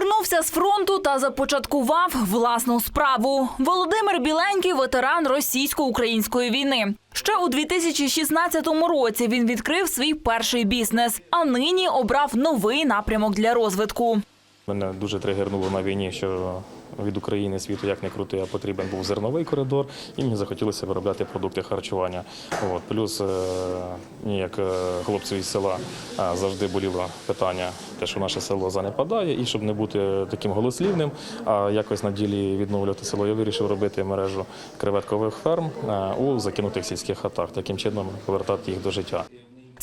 Повернувся з фронту та започаткував власну справу. Володимир Біленький ветеран російсько-української війни. Ще у 2016 році він відкрив свій перший бізнес, а нині обрав новий напрямок для розвитку. Мене дуже тригернуло на війні, що від України світу як не крути, а потрібен був зерновий коридор, і мені захотілося виробляти продукти харчування. От плюс е, мені, як е, хлопцю із села е, завжди боліло питання, те, що наше село занепадає, і щоб не бути таким голослівним, а якось на ділі відновлювати село, я вирішив робити мережу креветкових ферм у закинутих сільських хатах, таким чином повертати їх до життя.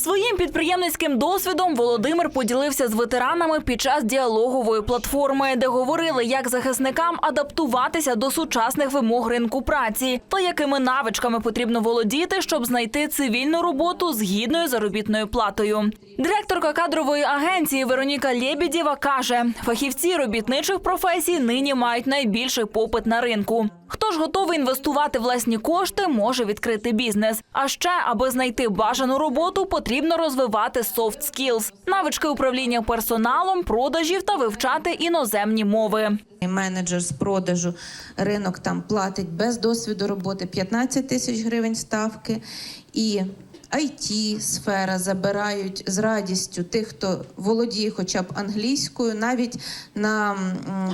Своїм підприємницьким досвідом Володимир поділився з ветеранами під час діалогової платформи, де говорили, як захисникам адаптуватися до сучасних вимог ринку праці та якими навичками потрібно володіти, щоб знайти цивільну роботу з гідною заробітною платою. Директорка кадрової агенції Вероніка Лєбідєва каже: фахівці робітничих професій нині мають найбільший попит на ринку. Хто ж готовий інвестувати власні кошти, може відкрити бізнес. А ще, аби знайти бажану роботу, потрібно розвивати soft skills – навички управління персоналом, продажів та вивчати іноземні мови. Менеджер з продажу ринок там платить без досвіду роботи 15 тисяч гривень ставки. І it сфера забирають з радістю тих, хто володіє хоча б англійською. Навіть на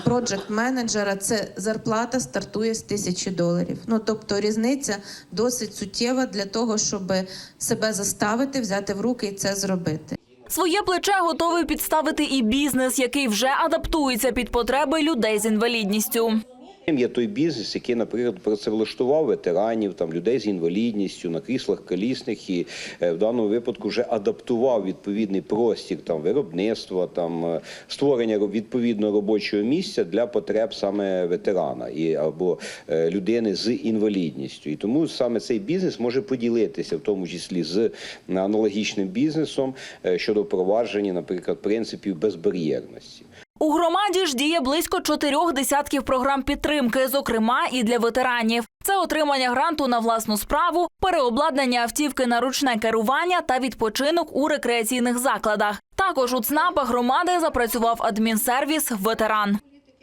проджект менеджера це зарплата стартує з тисячі доларів. Ну тобто різниця досить суттєва для того, щоб себе заставити, взяти в руки і це зробити. Своє плече готовий підставити і бізнес, який вже адаптується під потреби людей з інвалідністю. Є той бізнес, який, наприклад, працевлаштував ветеранів, там людей з інвалідністю на кріслах колісних і е, в даному випадку вже адаптував відповідний простір там виробництва, там е, створення відповідного робочого місця для потреб саме ветерана і або е, людини з інвалідністю. І тому саме цей бізнес може поділитися, в тому числі з аналогічним бізнесом щодо впровадження, наприклад, принципів безбар'єрності. У громаді ж діє близько чотирьох десятків програм підтримки, зокрема і для ветеранів. Це отримання гранту на власну справу, переобладнання автівки на ручне керування та відпочинок у рекреаційних закладах. Також у ЦНАПах громади запрацював адмінсервіс ветеран.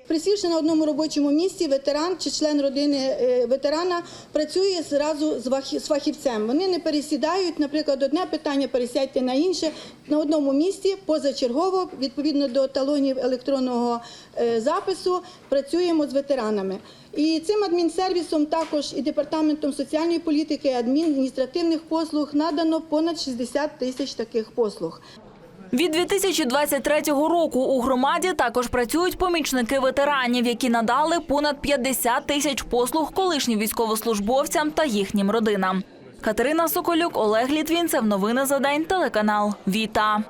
Присівши на одному робочому місці, ветеран чи член родини е, ветерана працює зразу з фахівцем. Вони не пересідають, наприклад, одне питання пересядьте на інше на одному місці, позачергово, відповідно до талонів електронного е, запису, працюємо з ветеранами. І цим адмінсервісом також і департаментом соціальної політики, адміністративних послуг надано понад 60 тисяч таких послуг. Від 2023 року у громаді також працюють помічники ветеранів, які надали понад 50 тисяч послуг колишнім військовослужбовцям та їхнім родинам. Катерина Соколюк, Олег Літвінцев. Новини за день. Телеканал Віта.